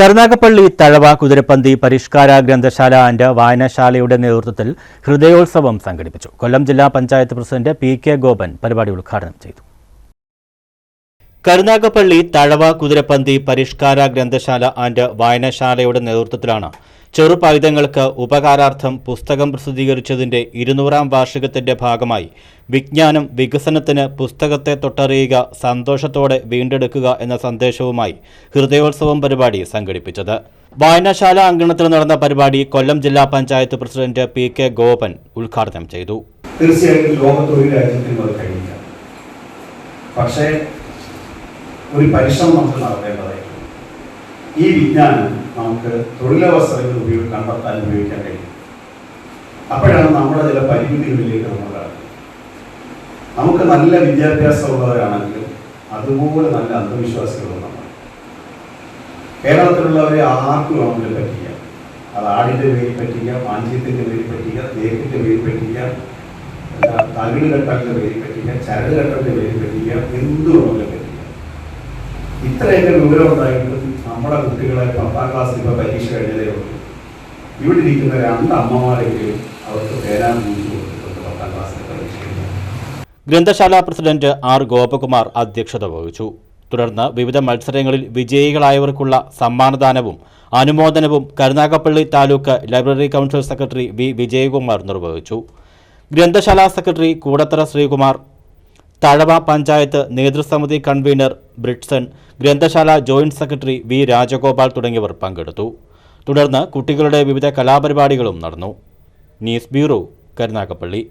കരുനാഗപ്പള്ളി തഴവ കുതിരപ്പന്തി പരിഷ്കാര ഗ്രന്ഥശാല ആൻഡ് വായനശാലയുടെ നേതൃത്വത്തിൽ ഹൃദയോത്സവം സംഘടിപ്പിച്ചു. കൊല്ലം ജില്ലാ panchayat president P K Gopan പരിപാടി ഉദ്ഘാടനം ചെയ്തു. കരുനാഗപ്പള്ളി തഴവ കുതിരപ്പന്തി പരിഷ്കാര ഗ്രന്ഥശാല ആൻഡ് വായനശാലയുടെ നേതൃത്വത്തിലാണ് ചെറുപായുധങ്ങൾക്ക് ഉപകാരാർത്ഥം പുസ്തകം പ്രസിദ്ധീകരിച്ചതിന്റെ ഇരുന്നൂറാം വാർഷികത്തിന്റെ ഭാഗമായി വിജ്ഞാനം വികസനത്തിന് പുസ്തകത്തെ തൊട്ടറിയുക സന്തോഷത്തോടെ വീണ്ടെടുക്കുക എന്ന സന്ദേശവുമായി ഹൃദയോത്സവം പരിപാടി സംഘടിപ്പിച്ചത്. വായനശാല അങ്കണത്തിൽ നടന്ന പരിപാടി കൊല്ലം ജില്ലാ panchayat president P K Gopan ഉദ്ഘാടനം ചെയ്തു. തീർച്ചയായിട്ടും ലോകത്ത് രാജ്യത്തിനും അത് കഴിയില്ല. പക്ഷേ ഒരു പരിശ്രമം നമുക്ക് നടത്തേണ്ടതായിട്ടുണ്ട് ഈ വിജ്ഞാനം നമുക്ക് തൊഴിലവസരങ്ങൾ ഉപയോഗി കണ്ടെത്താൻ ഉപയോഗിക്കാൻ കഴിയും. അപ്പോഴാണ് നമ്മുടെ ചില പരിമിതികളിലേക്ക് നമ്മൾ കടക്കുന്നത്. നമുക്ക് നല്ല വിദ്യാഭ്യാസമുള്ളവരാണെങ്കിലും അതുപോലെ നല്ല അന്ധവിശ്വാസികളും നമ്മൾ കേരളത്തിലുള്ളവരെ ആർക്കും നമുക്ക് പറ്റിക്കാം അത് ആടിന്റെ പേരിൽ പറ്റിക്കാം മാഞ്ചിയത്തിന്റെ പേരിൽ പറ്റില്ല തേക്കിന്റെ പേരിൽ പറ്റിക്കാം തകിട് കെട്ടലിന്റെ പേരിൽ പറ്റിക്കാം ചരട് കെട്ടലിന്റെ പേരിൽ പറ്റിക്കാം എന്തും പറ്റിക്കാം ഇത്രയൊക്കെ വിവരം ഉണ്ടായിട്ടും നമ്മുടെ കുട്ടികളെ പത്താം ക്ലാസ്സിൽ ഇപ്പൊ പരീക്ഷ കഴിഞ്ഞതേ ഉള്ളൂ. ഇവിടെ ഇരിക്കുന്ന രണ്ട് അമ്മമാരെങ്കിലും അവർക്ക് പേരാൻ കൊടുത്തിട്ടുണ്ട് പത്താം ക്ലാസ്സിലെ പരീക്ഷ ഗ്രന്ഥശാല പ്രസിഡന്റ് ആർ ഗോപകുമാർ അധ്യക്ഷത വഹിച്ചു. തുടർന്ന് വിവിധ മത്സരങ്ങളിൽ വിജയികളായവർക്കുള്ള സമ്മാനദാനവും അനുമോദനവും Karunagappally taluk library council secretary V Vijayakumar നിർവഹിച്ചു. ഗ്രന്ഥശാല സെക്രട്ടറി കൂടത്തറ ശ്രീകുമാർ തഴവ പഞ്ചായത്ത് നേതൃസമിതി കൺവീനർ ബ്രിട്സൺ ഗ്രന്ഥശാല ജോയിന്റ് സെക്രട്ടറി വി രാജഗോപാൽ തുടങ്ങിയവർ പങ്കെടുത്തു. തുടർന്ന് കുട്ടികളുടെ വിവിധ കലാപരിപാടികളും നടന്നു. News bureau Karunagappally.